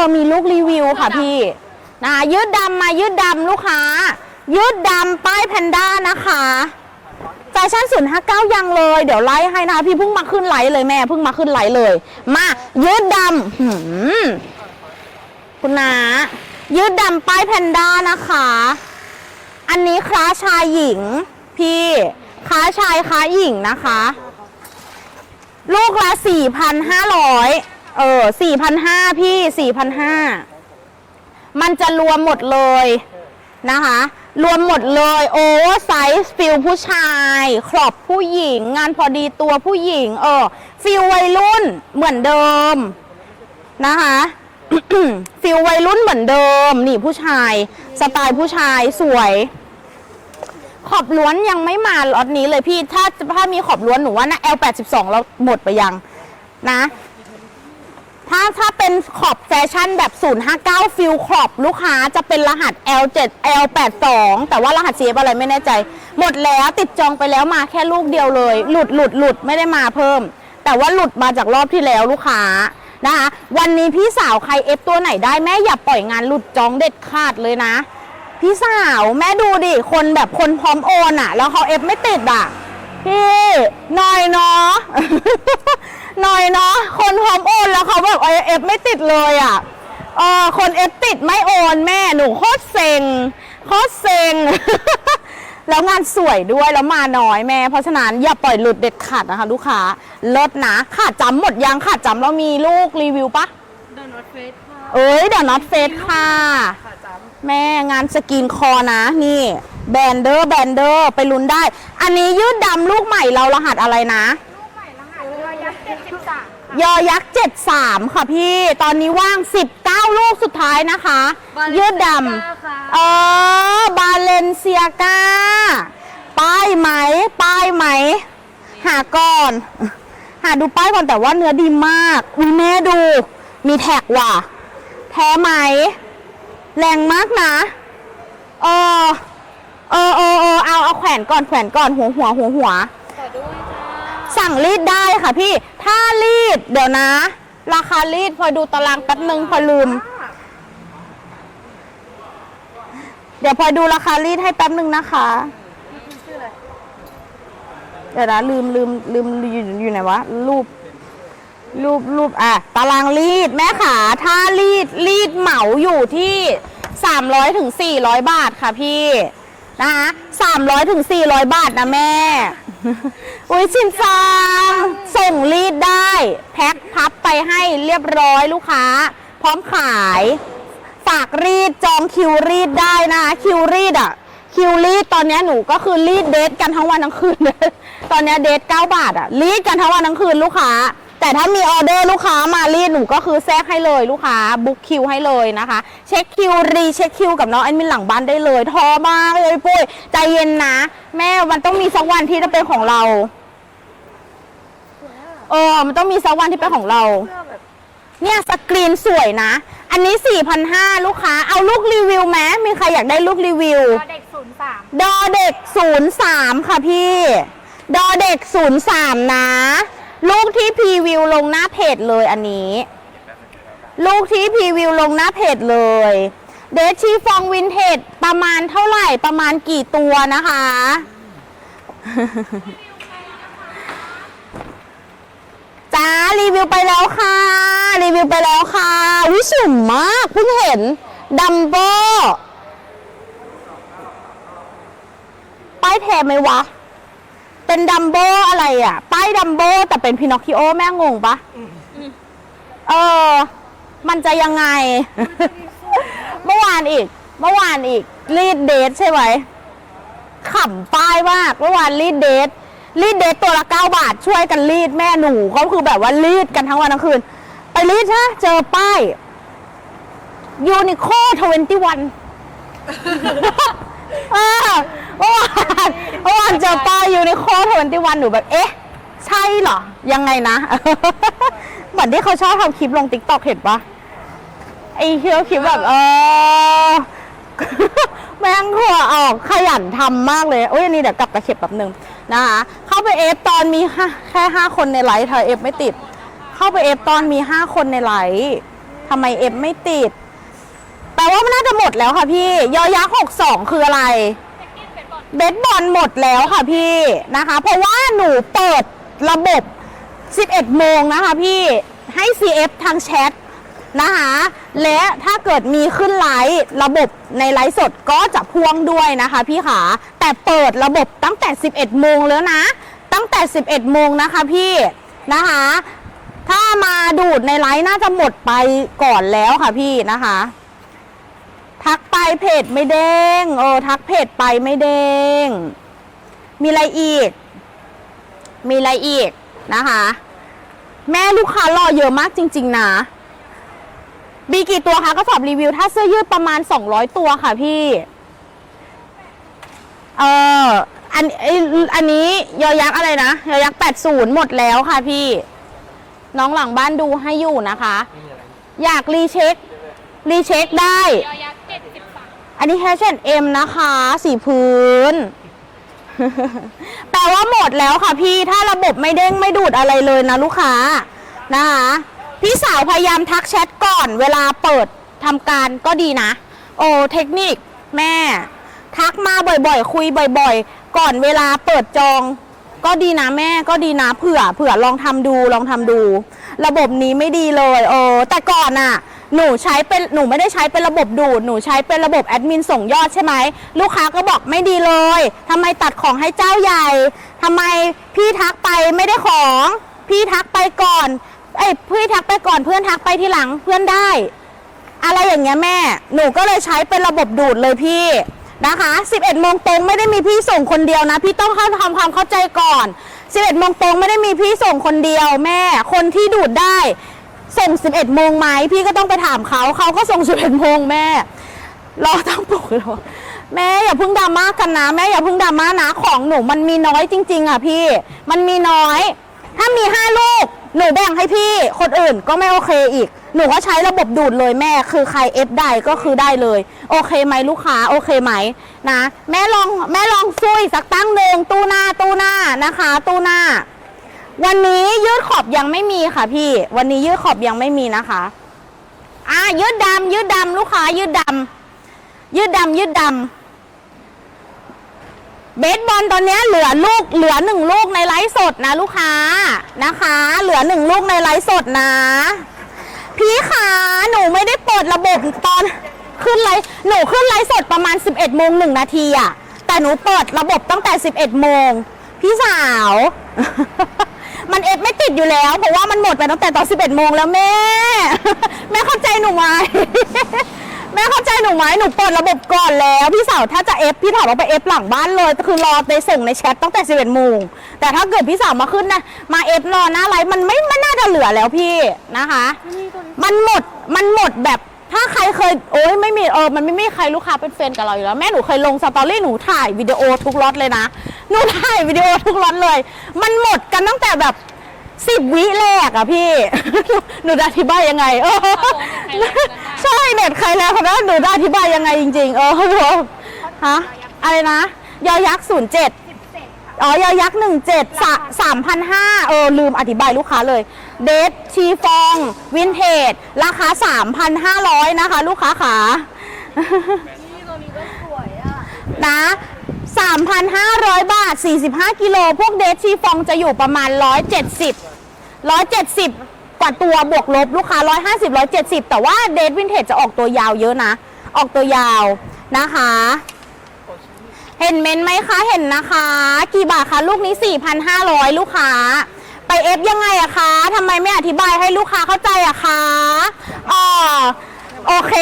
อมีลูกรีวิวค่ะพี่นะยืดดำมายืดดำลูกค้า ยืดดำป้ายแพนด้านะคะแฟชั่นศูนย์ห้าเก้ายังเลย เดี๋ยวไลฟ์ให้นะคะพี่เพิ่งมาขึ้นไลฟ์เลยแม่เพิ่งมาขึ้นไลฟ์เลย มายืดดำคุณนายืดดำป้ายแพนด้านะคะ อันนี้คล้าชายหญิง พี่ค้าชายค้าหญิงนะคะ ลูกละสี่พันห้าร้อย เออสี่พันห้าพี่สี่พันห้ามันจะรวมหมดเลยนะคะ รวมหมดเลยโอเวอร์ไซส์ฟิลผู้ชายครอบผู้หญิง งานพอดีตัวผู้หญิง เออฟิลวัยรุ่นเหมือนเดิมนะคะฟิลวัยรุ่นเหมือนเดิม นี่ผู้ชาย สไตล์ผู้ชายสวย ขอบล้วนยังไม่มาล็อตนี้เลยพี่ ถ้าถ้ามีขอบล้วนหนูว่านะ L82 เราหมดไปยังนะ ถ้าถ้าเป็นขอบแฟชั่นแบบ 059 ฟิลขอบลูกค้าจะเป็นรหัส L7 L82 แต่ว่ารหัส CF อะไรไม่แน่ใจ หมดแล้วติดจองไปแล้วมาแค่ลูกเดียวเลย หลุดหลุดหลุดไม่ได้มาเพิ่ม แต่ว่าหลุดมาจากรอบที่แล้วลูกค้านะคะวันนี้พี่สาวใครเอฟตัวไหนได้แม่อย่าปล่อยงานหลุดจองเด็ดขาดเลยนะ พี่สาวแม่ดูดิคนแบบคนพร้อมโอนอะแล้วเขาเอฟไม่ติดอะพี่หน่อยเนาะ หน่อยเนาะคนพร้อมโอนแล้วเขาแบบเอฟไม่ติดเลยอะเออคนเอฟติดไม่โอนแม่หนูโคตรเซ็งโคตรเซ็งแล้วงานสวยด้วยแล้วมาน้อยแม่ เพราะฉะนั้นอย่าปล่อยหลุดเด็ดขาดนะคะลูกค้าเลิศนะขาดจำหมดยังขาดจำเรามีลูกรีวิวปะเดินรถเฟสค่ะเอ้ยเดี๋ยวน็อตเฟสค่ะค่ะจ้แม่งานสกรีนคอนะนี่แบนเดอร์แบนเดอร์ไปลุ้นได้ อันนี้ยืดดำลูกใหม่เรารหัสอะไรนะ ยอยักษ์73 ค่ะพี่ ตอนนี้ว่าง 19 ลูกสุดท้ายนะคะยืดดค่ะำเออบาเลนเซียกาป้ายไหม ป้ายไหม หาก่อน หาดูป้ายก่อนแต่ว่าเนื้อดีมากอุ้ยแม่ดู มีแท็กว่ะ แท้ไหม แรงมากนะเออเออเออเออเอาเอาแขวนก่อนแขวนก่อนหัวหัวหัวหัวขอด้วยจ้า สั่งรีดได้ค่ะพี่ ถ้ารีดเดี๋ยวนะ ราคารีดพอยดูตารางแป๊บนึงพอลืม เดี๋ยวพอยดูราคารีดให้แป๊บนึงนะคะ เดี๋ยวนะลืมลืมลืมอยู่อยู่ไหนวะ รูป รูปรูปอะ ตารางรีดแม่ขาถ้ารีดรีดเหมาอยู่ที่300ถึง400บาทค่ะพี่นะคะ300ถึง400บาทนะแม่ อุ้ยชินจังส่งรีดได้ แพ็คพับไปให้เรียบร้อยลูกค้า พร้อมขาย ฝากรีดจองคิวรีดได้นะคิวรีดอะ คิวรีดตอนนี้หนูก็คือรีดเดทกันทั้งวันทั้งคืน ตอนนี้เดท9บาทอะรีดกันทั้งวันทั้งคืนลูกค้า แต่ถ้ามีออเดอร์ลูกค้ามารีดหนูก็คือแทรกให้เลยลูกค้าบุ๊กคิวให้เลยนะคะ เช็คคิวรีเช็คคิวกับน้องแอดมินหลังบ้านได้เลยท้อมากเลยปุ้ยใจเย็นนะ แม่มันต้องมีสักวันที่จะเป็นของเราเออมันต้องมีสักวันที่เป็นของเราเสื้อแบบเนี่ยสกรีนสวยนะ อันนี้ 4,500 ลูกค้า เอาลูกรีวิวไหมมีใครอยากได้ลูกรีวิวเด็กศูนย์สามดอเด็ก 03 ค่ะพี่ ดอเด็ก 03 นะ ลูกที่พรีวิวลงหน้าเพจเลยอันนี้ ลูกที่พรีวิวลงหน้าเพจเลย เดชชีฟองวินเทจประมาณเท่าไหร่ประมาณกี่ตัวนะคะ จ้ารีวิวไปแล้วค่ะ รีวิวไปแล้วค่ะวิสุมมากเพิ่งเห็นดัมโบป้ายแทนไหมวะ เป็นดัมโบอะไรอะ ป้ายดัมโบแต่เป็นพินอคคิโอแม่งงปะเออ มันจะยังไง เมื่อวานอีก เมื่อวานอีก รีดเดทใช่ไหมขำป้ายมาก เมื่อวานรีดเดทรีดเดทตัวละเก้าบาท ช่วยกันรีดแม่หนูก็คือแบบว่ารีดกันทั้งวันทั้งคืน ไปรีดนะเจอป้ายยูนิโคทเวนตี้วัน เมื่อวานเมื่อวานเจอป้ายยูนิโคทเวนตี้วันหนูแบบ เอ๊ะ ใช่เหรอ ยังไงนะ เหมือนที่เขาชอบทำคลิปลงติ๊กต็อกเห็นปะไอ้คลิปคลิปแบบ เออ แม่งหัวออกขยันทำมากเลยโอ้ยอันนี้เดี๋ยวกลับตะเข็บแป๊บหนึ่งนะคะเข้าไปเอฟตอนมีห้าแค่ห้าคนในไลฟ์เธอเอฟไม่ติด เข้าไปเอฟตอนมีห้าคนในไลฟ์ทำไมเอฟไม่ติด ปลว่ามันน่าจะหมดแล้วค่ะพี่ ยอยักษ์หกสองคืออะไร เบสบอลหมดแล้วค่ะพี่นะคะ เพราะว่าหนูเปิดระบบ 11 โมงนะคะพี่ให้ CF ทางแชทนะคะและถ้าเกิดมีขึ้นไลฟ์ระบบในไลฟ์สดก็จะพ่วงด้วยนะคะพี่ขาแต่เปิดระบบตั้งแต่ 11 โมงแล้วนะ ตั้งแต่ 11 โมงนะคะพี่นะคะ ถ้ามาดูดในไลฟ์น่าจะหมดไปก่อนแล้วค่ะพี่นะคะ ทักไปเพจไม่เด้งเออทักเพจไปไม่เด้ง มีอะไรอีก มีอะไรอีกนะคะ แม่ลูกค้ารอเยอะมากจริง ๆ นะมีกี่ตัวคะก็สอบรีวิว ถ้าเสื้อยืดประมาณ 200 ตัวค่ะพี่ เอออันไออันนี้ยอยักษ์อะไรนะยอยักษ์80 หมดแล้วค่ะพี่ น้องหลังบ้านดูให้อยู่นะคะ อยากรีเช็ค รีเช็คได้ ยอยักษ์ อันนี้แฮชเอ็มนะคะ สีพื้น แปลว่าหมดแล้วค่ะพี่ ถ้าระบบไม่เด้งไม่ดูดอะไรเลยนะลูกค้านะคะ พี่สาวพยายามทักแชทก่อน เวลาเปิดทำการก็ดีนะ โอ้เทคนิคแม่ ทักมาบ่อยๆ คุยบ่อยๆ ก่อนเวลาเปิดจอง ก็ดีนะแม่ก็ดีนะเผื่อเผื่อลองทำดูลองทำดู ระบบนี้ไม่ดีเลยเออแต่ก่อนน่ะ หนูใช้เป็นหนูไม่ได้ใช้เป็นระบบดูดหนูใช้เป็นระบบแอดมินส่งยอดใช่ไหมลูกค้าก็บอกไม่ดีเลยทำไมตัดของให้เจ้าใหญ่ทำไมพี่ทักไปไม่ได้ของ พี่ทักไปก่อนเอ้พี่ทักไปก่อนเพื่อนทักไปทีหลังเพื่อนได้ อะไรอย่างเงี้ยแม่ หนูก็เลยใช้เป็นระบบดูดเลยพี่นะคะ 11โมงตรงไม่ได้มีพี่ส่งคนเดียวนะ พี่ต้องเข้าทำความเข้าใจก่อน 11โมงตรงไม่ได้มีพี่ส่งคนเดียวแม่ คนที่ดูดได้ ส่ง 11 โมงไหมพี่ก็ต้องไปถามเขาเขาก็ส่ง 11 โมงแม่ รอต้องปลุกรอแม่อย่าเพิ่งดราม่ากันนะ แม่อย่าเพิ่งดราม่านะของหนูมันมีน้อยจริง ๆ อะพี่ มันมีน้อย ถ้ามีห้าลูก หนูแบ่งให้พี่คนอื่นก็ไม่โอเคอีก หนูก็ใช้ระบบดูดเลยแม่ คือใครเอฟได้ก็คือได้เลย โอเคไหมลูกค้าโอเคไหมนะ แม่ลองแม่ลองซุยสักตั้งหนึ่งตู้หน้าตู้หน้านะคะ ตู้หน้า วันนี้ยืดขอบยังไม่มีค่ะพี่ วันนี้ยืดขอบยังไม่มีนะคะ อะยืดดำยืดดำลูกค้ายืดดำยืดดำยืดดำเบสบอลตอนนี้เหลือลูกเหลือหนึ่งลูกในไลฟ์สดนะ ลูกค้านะคะ เหลือหนึ่งลูกในไลฟ์สดนะ พี่ขาหนูไม่ได้เปิดระบบตอนขึ้นไลฟ์หนูขึ้นไลฟ์สดประมาณ 11โมงหนึ่งนาทีอะแต่หนูเปิดระบบตั้งแต่ 11โมงพี่สาว มันเอฟไม่ติดอยู่แล้ว เพราะว่ามันหมดไปตั้งแต่ตอน 11โมงแล้วแม่ แม่เข้าใจหนูไหม แม่เข้าใจหนูไหมหนูเปิดระบบก่อนแล้ว พี่สาวถ้าจะเอฟพี่ถามว่าไปเอฟหลังบ้านเลยคือรอไปส่งในแชทตั้งแต่ 11โมงแต่ถ้าเกิดพี่สาวมาขึ้นนะมาเอฟรอหน้าไลฟ์มันไม่ไม่น่าจะเหลือแล้วพี่นะคะ มันหมดมันหมดแบบ ถ้าใครเคยโอ้ยไม่มีเออมันไม่มีใครลูกค้าเป็นแฟนกับเราอยู่แล้วแม่หนูเคยลงสตอรี่หนูถ่ายวิดีโอทุกล็อตเลยนะหนูถ่ายวิดีโอทุกล็อตเลย มันหมดกันตั้งแต่แบบสิบวิแรกอะพี่ หนูจะอธิบายยังไงเออใช่เน็ตใครแล้วคนนั้นหนูจะอธิบายยังไงจริง ๆ เออฮะอะไรนะยอยักษ์ศูนย์เจ็ดสิบเจ็ดค่ะ อ๋อยอยักษ์หนึ่งเจ็ดสามพันห้าเออลืมอธิบายลูกค้าเลย เดทชีฟองวินเทจราคา3,500นะคะ ลูกค้าขานี่ตัวนี้ก็สวยอะนะ3,500 บาท 45 กิโล พวกเดทชีฟองจะอยู่ประมาณ 170 170 กว่าตัวบวกลบลูกค้า 150 170 แต่ว่าเดทวินเทจจะออกตัวยาวเยอะนะ ออกตัวยาวนะคะ เห็นเมนไหมคะเห็นนะคะ กี่บาทคะลูกนี้ 4,500 ลูกค้า ไปเอฟยังไงอะคะทำไมไม่อธิบายให้ลูกค้าเข้าใจอะคะอ๋อโอเค